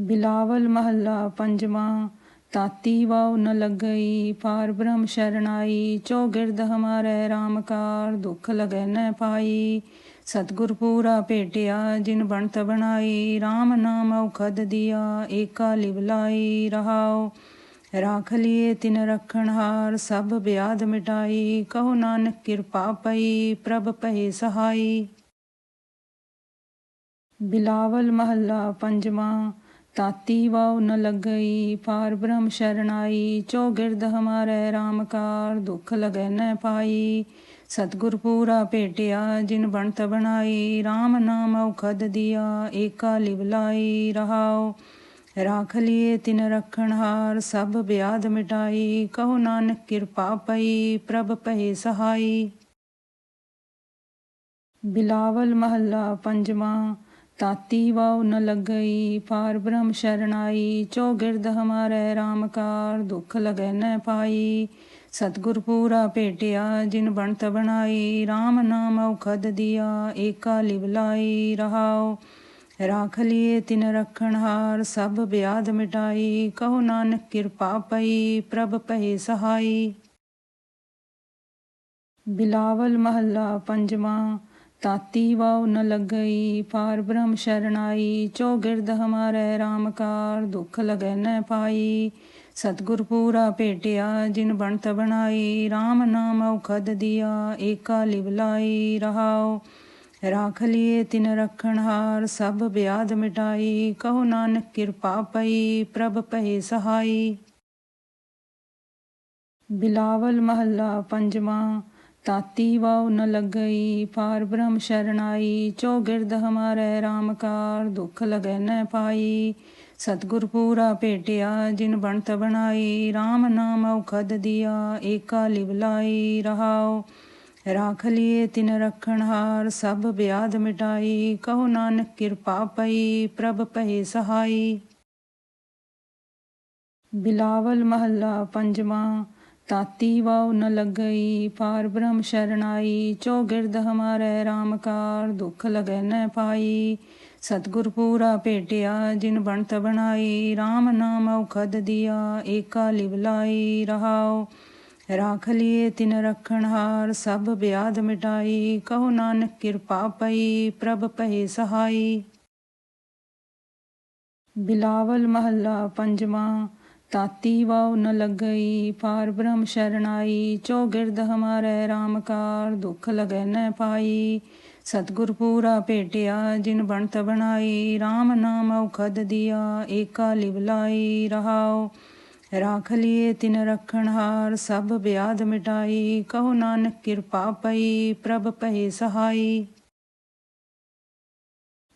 ਬਿਲਾਵਲ ਮਹੱਲਾ ਪੰਜਵਾਂ, ਤਾਤੀ ਵਾਉ ਨ ਲੱਗਈ, ਪਾਰ ਬ੍ਰਹਮ ਸ਼ਰਨਾਈ ਚੌਗਿਰਦ ਹਮਾਰੇ RAM ਕਾਰ, ਦੁਖ ਲਗੈ ਨ ਪਾਈ। ਸਤਗੁਰ ਪੂਰਾ ਭੇਟਿਆ, ਜਿਨ ਬਣਤ ਬਣਾਈ RAM ਨਾਮ ਔਖਦ ਦਿਆ, ਏਕਾ ਲਿਵ ਲਾਈ, ਰਹਾਉ। ਰਾਖ ਲਿਏ ਤਿਨ ਰਖਣ ਹਾਰ, ਸਭ ਬਿਆਦ ਮਿਟਾਈ, ਕਹੋ ਨਾਨਕ ਕਿਰਪਾ ਪਈ, ਪ੍ਰਭ ਪਹਿ ਸਹਾਈ। ਬਿਲਾਵਲ ਮਹੱਲਾ ਪੰਜਵਾਂ ਤਾਤੀ ਵਾਉ ਨ ਲੱਗਈ, ਪਾਰ ਬ੍ਰਹਮ ਸ਼ਰਨਾਈ ਚੌਗਿਰਦ ਹਮਾਰੇ RAM ਕਾਰ, ਦੁਖ ਲਗੈ ਨ ਪਾਈ। ਸਤਗੁਰ ਪੂਰਾ ਭੇਟਿਆ, ਜਿਨ ਬਣਤ ਬਣਾਈ RAM ਨਾਮ ਔਖਦ ਦਿਆ, ਏਕਾ ਲਿਵ ਲਾਈ, ਰਹਾਉ। ਰਾਖ ਲਿਏ ਤਿਨ ਰਖਣ ਹਾਰ, ਸਭ ਬਿਆਦ ਮਿਟਾਈ, ਕਹੋ ਨਾਨਕ ਕਿਰਪਾ ਪਈ, ਪ੍ਰਭ ਪਏ ਸਹਾਈ। ਬਿਲਾਵਲ ਮਹੱਲਾ ਪੰਜਵਾਂ ਤਾਤੀ ਵਾਉ ਨ ਲੱਗਈ, ਪਾਰ ਬ੍ਰਹਮ ਸ਼ਰਨਾਈ ਚੌਗਿਰਦ ਹਮਾਰੇ RAM ਕਾਰ, ਦੁਖ ਲਗੈ ਨ ਪਾਈ। ਸਤਗੁਰ ਪੂਰਾ ਭੇਟਿਆ ਜਿਨ ਬਣਤ ਬਣਾਈ RAM ਨਾਮ ਔਖਦ ਦਿਆ, ਏਕਾ ਲਿਵ ਲਾਈ ਰਹਾਉ। ਰਾਖ ਲਿਏ ਤਿਨ ਰਖਣ ਹਾਰ, ਸਭ ਬਿਆਦ ਮਿਟਾਈ, ਕਹੋ ਨਾਨਕ ਕਿਰਪਾ ਪਈ, ਪ੍ਰਭ ਪਏ ਸਹਾਈ। ਬਿਲਾਵਲ ਮਹੱਲਾ ਪੰਜਵਾਂ ਤਾਤੀ ਵਾਉ ਨ ਲੱਗਈ ਪਾਰ ਬ੍ਰਹਮ ਸ਼ਰਨਾਈ ਚੌਗਿਰਦ ਹਮਾਰੇ RAM ਕਾਰ, ਦੁਖ ਲਗੈ ਨ ਪਾਈ। ਸਤਗੁਰ ਪੂਰਾ ਭੇਟਿਆ, ਜਿਨ ਬਣਤ ਬਣਾਈ RAM ਨਾਮ ਔਖਦ ਦਿਆ, ਏਕਾ ਲਿਵ ਲਾਈ, ਰਹਾਉ। ਰਾਖ ਲਿਏ ਤਿਨ ਰਖਣ ਹਾਰ, ਸਭ ਬਿਆਦ ਮਿਟਾਈ, ਕਹੋ ਨਾਨਕ ਕਿਰਪਾ ਪਈ, ਪ੍ਰਭ ਪਹਿ ਸਹਾਈ। ਬਿਲਾਵਲ ਮਹੱਲਾ ਪੰਜਵਾਂ ਤਾਤੀ ਵਾਉ ਨ ਲੱਗਈ, ਪਾਰ ਬ੍ਰਹਮ ਸ਼ਰਨਾਈ ਚੌਗਿਰਦ ਹਮਾਰੇ RAM ਕਾਰ, ਦੁਖ ਲਗੈ ਨ ਪਾਈ। ਸਤਗੁਰ ਪੂਰਾ ਭੇਟਿਆ, ਜਿਨ ਬਣਤ ਬਣਾਈ RAM ਨਾਮ ਔਖਦ ਦਿਆ, ਏਕਾ ਲਿਵ ਲਾਈ, ਰਹਾਉ। ਰਾਖ ਲਿਏ ਤਿਨ ਰਖਣ ਹਾਰ, ਸਭ ਬਿਆਦ ਮਿਟਾਈ, ਕਹੋ ਨਾਨਕ ਕਿਰਪਾ ਪਈ, ਪ੍ਰਭ ਪਏ ਸਹਾਈ। ਬਿਲਾਵਲ ਮਹੱਲਾ ਪੰਜਵਾਂ ਤਾਤੀ ਵਾਉ ਨ ਲੱਗਈ ਪਾਰ ਬ੍ਰਹਮ ਸ਼ਰਨਾਈ ਚੌਗਿਰਦ ਹਮਾਰੇ RAM ਕਾਰ, ਦੁਖ ਲਗੈ ਨ ਪਾਈ। ਸਤਗੁਰ ਪੂਰਾ ਭੇਟਿਆ, ਜਿਨ ਬਣਤ ਬਣਾਈ RAM ਨਾਮ ਔਖਦ ਦਿਆ, ਏਕਾ ਲਿਵ ਲਾਈ, ਰਹਾਉ। ਰਾਖ ਲਿਏ ਤਿਨ ਰਖਣ ਹਾਰ, ਸਭ ਬਿਆਦ ਮਿਟਾਈ, ਕਹੋ ਨਾਨਕ ਕਿਰਪਾ ਪਈ, ਪ੍ਰਭ ਪਹਿ ਸਹਾਈ। ਬਿਲਾਵਲ ਮਹੱਲਾ ਪੰਜਵਾਂ ਤਾਤੀ ਵਾਉ ਨ ਲੱਗਈ ਪਾਰ ਬ੍ਰਹਮ ਸ਼ਰਨਾਈ ਚੌਗਿਰਦ ਹਮਾਰੇ RAM ਕਾਰ, ਦੁਖ ਲਗੈ ਨ ਪਾਈ। ਸਤਗੁਰ ਪੂਰਾ ਭੇਟਿਆ, ਜਿਨ ਬਣਤ ਬਣਾਈ RAM ਨਾਮ ਔਖਦ ਦਿਆ, ਏਕਾ ਲਿਵ ਲਾਈ, ਰਹਾਉ। ਰਾਖ ਲਿਏ ਤਿਨ ਰਖਣ ਹਾਰ, ਸਭ ਬਿਆਦ ਮਿਟਾਈ, ਕਹੋ ਨਾਨਕ ਕਿਰਪਾ ਪਈ, ਪ੍ਰਭ ਪਹਿ ਸਹਾਈ।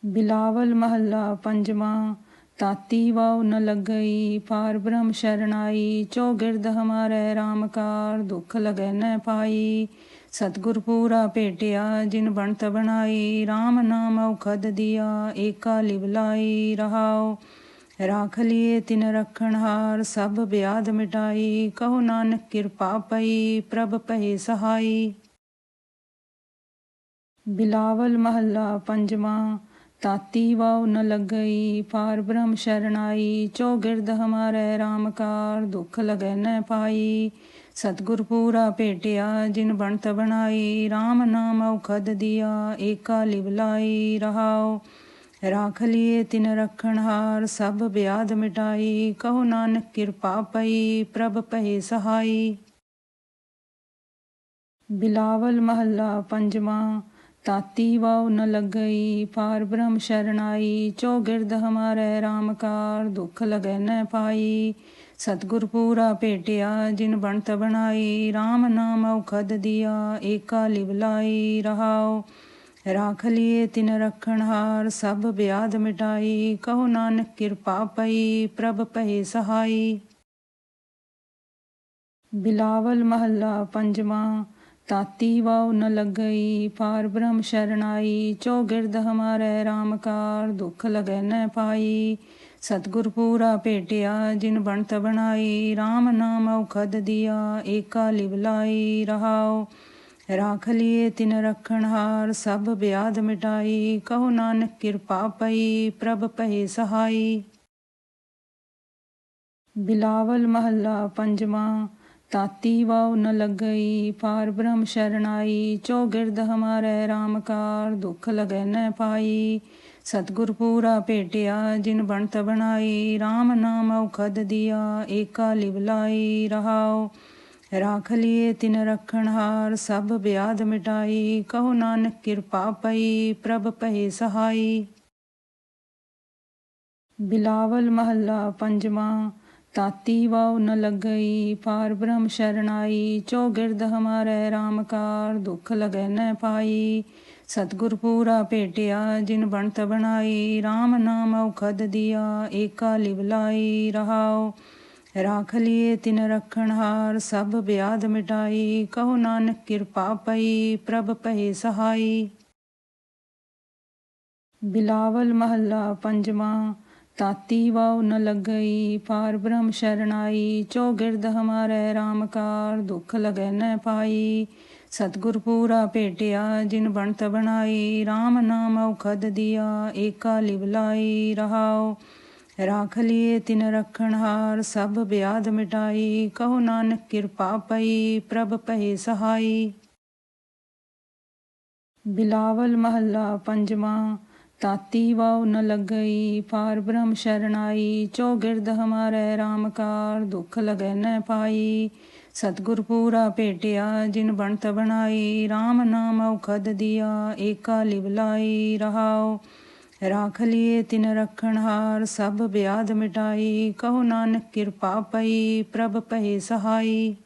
ਬਿਲਾਵਲ ਮਹੱਲਾ ਪੰਜਵਾਂ ਤਾਤੀ ਵਾਉ ਨ ਲੱਗਈ, ਪਾਰ ਬ੍ਰਹਮ ਸ਼ਰਨਾਈ ਚੌਗਿਰਦ ਹਮਾਰੇ RAM ਕਾਰ, ਦੁਖ ਲਗੈ ਨ ਪਾਈ। ਸਤਗੁਰ ਪੂਰਾ ਭੇਟਿਆ, ਜਿਨ ਬਣਤ ਬਣਾਈ RAM ਨਾਮ ਔਖਦ ਦਿਆ, ਏਕਾ ਲਿਵ ਲਾਈ, ਰਹਾਉ। ਰਾਖ ਲਿਏ ਤਿਨ ਰਖਣ ਹਾਰ, ਸਭ ਬਿਆਦ ਮਿਟਾਈ, ਕਹੋ ਨਾਨਕ ਕਿਰਪਾ ਪਈ, ਪ੍ਰਭ ਪਏ ਸਹਾਈ। ਬਿਲਾਵਲ ਮਹੱਲਾ ਪੰਜਵਾਂ ਤਾਤੀ ਵਾਉ ਨ ਲੱਗਈ ਪਾਰ ਬ੍ਰਹਮ ਸ਼ਰਨਾਈ ਚੌਗਿਰਦ ਹਮਾਰੇ RAM ਕਾਰ, ਦੁਖ ਲਗੈ ਨ ਪਾਈ। ਸਤਗੁਰ ਪੂਰਾ ਭੇਟਿਆ, ਜਿਨ ਬਣਤ ਬਣਾਈ RAM ਨਾਮ ਔਖਦ ਦਿਆ, ਏਕਾ ਲਿਵ ਲਾਈ, ਰਹਾਉ। ਰਾਖ ਲਿਏ ਤਿਨ ਰਖਣ ਹਾਰ, ਸਭ ਬਿਆਦ ਮਿਟਾਈ, ਕਹੋ ਨਾਨਕ ਕਿਰਪਾ ਪਈ, ਪ੍ਰਭ ਪਹਿ ਸਹਾਈ। ਬਿਲਾਵਲ ਮਹੱਲਾ ਪੰਜਵਾਂ ਤਾਤੀ ਵਾਉ ਨ ਲੱਗਈ ਪਾਰ ਬ੍ਰਹਮ ਸ਼ਰਨਾਈ ਚੌਗਿਰਦ ਹਮਾਰੇ RAM ਕਾਰ, ਦੁਖ ਲਗੈ ਨ ਪਾਈ। ਸਤਗੁਰ ਪੂਰਾ ਭੇਟਿਆ, ਜਿਨ ਬਣਤ ਬਣਾਈ RAM ਨਾਮ ਔਖਦ ਦਿਆ, ਏਕਾ ਲਿਵ ਲਾਈ ਰਹਾਉ। ਰਾਖ ਲਿਏ ਤਿਨ ਰਖਣ ਹਾਰ, ਸਭ ਬਿਆਦ ਮਿਟਾਈ, ਕਹੋ ਨਾਨਕ ਕਿਰਪਾ ਪਈ, ਪ੍ਰਭ ਪਏ ਸਹਾਈ। ਬਿਲਾਵਲ ਮਹੱਲਾ ਪੰਜਵਾਂ ਤਾਤੀ ਵਾਉ ਨ ਲੱਗਈ ਪਾਰ ਬ੍ਰਹਮ ਸ਼ਰਨਾਈ ਚੌਗਿਰਦ ਹਮਾਰੇ RAM ਕਾਰ, ਦੁਖ ਲਗੈ ਨ ਪਾਈ। ਸਤਗੁਰ ਪੂਰਾ ਭੇਟਿਆ, ਜਿਨ ਬਣਤ ਬਣਾਈ RAM ਨਾਮ ਔਖਦ ਦਿਆ, ਏਕਾ ਲਿਵ ਲਾਈ, ਰਹਾਉ। ਰਾਖ ਲਿਏ ਤਿਨ ਰਖਣ ਹਾਰ, ਸਭ ਬਿਆਦ ਮਿਟਾਈ, ਕਹੋ ਨਾਨਕ ਕਿਰਪਾ ਪਈ, ਪ੍ਰਭ ਪਹਿ ਸਹਾਈ। ਬਿਲਾਵਲ ਮਹੱਲਾ ਪੰਜਵਾਂ ਤਾਤੀ ਵਾਉ ਨ ਲੱਗਈ ਪਾਰ ਬ੍ਰਹਮ ਸ਼ਰਨਾਈ ਚੌਗਿਰਦ ਹਮਾਰੇ RAM ਕਾਰ, ਦੁਖ ਲਗੈ ਨ ਪਾਈ। ਸਤਿਗੁਰ ਪੂਰਾ ਭੇਟਿਆ, ਜਿਨ ਬਣਤ ਬਣਾਈ RAM ਨਾਮ ਔਖਦ ਦਿਆ, ਏਕਾ ਲਿਵ ਲਾਈ, ਰਹਾਉ। ਰਾਖ ਲਿਏ ਤਿਨ ਰਖਣ ਹਾਰ, ਸਭ ਬਿਆਦ ਮਿਟਾਈ, ਕਹੋ ਨਾਨਕ ਕਿਰਪਾ ਪਈ, ਪ੍ਰਭ ਪਹਿ ਸਹਾਈ। ਬਿਲਾਵਲ ਮਹੱਲਾ ਪੰਜਵਾਂ ਤਾਤੀ ਵਾਉ ਨ ਲੱਗਈ, ਪਾਰ ਬ੍ਰਹਮ ਸ਼ਰਨਾਈ ਚੌਗਿਰਦ ਹਮਾਰੇ RAM ਕਾਰ, ਦੁਖ ਲਗੈ ਨ ਪਾਈ। ਸਤਿਗੁਰ ਪੂਰਾ ਭੇਟਿਆ, ਜਿਨ ਬਣਤ ਬਣਾਈ RAM ਨਾਮ ਔਖਦ ਦਿਆ, ਏਕਾ ਲਿਵ ਲਾਈ, ਰਹਾਉ। ਰਾਖ ਲਿਏ ਤਿਨ ਰਖਣ ਹਾਰ, ਸਭ ਬਿਆਦ ਮਿਟਾਈ, ਕਹੋ ਨਾਨਕ ਕਿਰਪਾ ਪਈ, ਪ੍ਰਭ ਪਏ ਸਹਾਈ। ਬਿਲਾਵਲ ਮਹੱਲਾ ਪੰਜਵਾਂ ਤਾਤੀ ਵਾਉ ਨ ਲੱਗਈ, ਪਾਰ ਬ੍ਰਹਮ ਸ਼ਰਨਾਈ ਚੌਗਿਰਦ ਹਮਾਰੇ RAM ਕਾਰ, ਦੁਖ ਲਗੈ ਨ ਪਾਈ। ਸਤਿਗੁਰ ਪੂਰਾ ਭੇਟਿਆ, ਜਿਨ ਬਣਤ ਬਣਾਈ RAM ਨਾਮ ਔਖਦ ਦਿਆ, ਏਕਾ ਲਿਵ ਲਾਈ, ਰਹਾਉ। ਰਾਖ ਲਿਏ ਤਿਨ ਰਖਣ ਹਾਰ, ਸਭ ਬਿਆਦ ਮਿਟਾਈ, ਕਹੋ ਨਾਨਕ ਕਿਰਪਾ ਪਈ, ਪ੍ਰਭ ਪਹਿ ਸਹਾਈ। ਬਿਲਾਵਲ ਮਹੱਲਾ ਪੰਜਵਾਂ ਤਾਤੀ ਵਾਉ ਨ ਲੱਗਈ, ਪਾਰ ਬ੍ਰਹਮ ਸ਼ਰਨਾਈ ਚੌਗਿਰਦ ਹਮਾਰੇ RAM ਕਾਰ, ਦੁਖ ਲਗੈ ਨ ਪਾਈ। ਸਤਿਗੁਰ ਪੂਰਾ ਭੇਟਿਆ, ਜਿਨ ਬਣਤ ਬਣਾਈ RAM ਨਾਮ ਔਖਦ ਦਿਆ, ਏਕਾ ਲਿਵ ਲਾਈ, ਰਹਾਉ। ਰਾਖ ਲਿਏ ਤਿਨ ਰਖਣ ਹਾਰ, ਸਭ ਬਿਆਦ ਮਿਟਾਈ, ਕਹੋ ਨਾਨਕ ਕਿਰਪਾ ਪਈ, ਪ੍ਰਭ ਪਹਿ ਸਹਾਈ।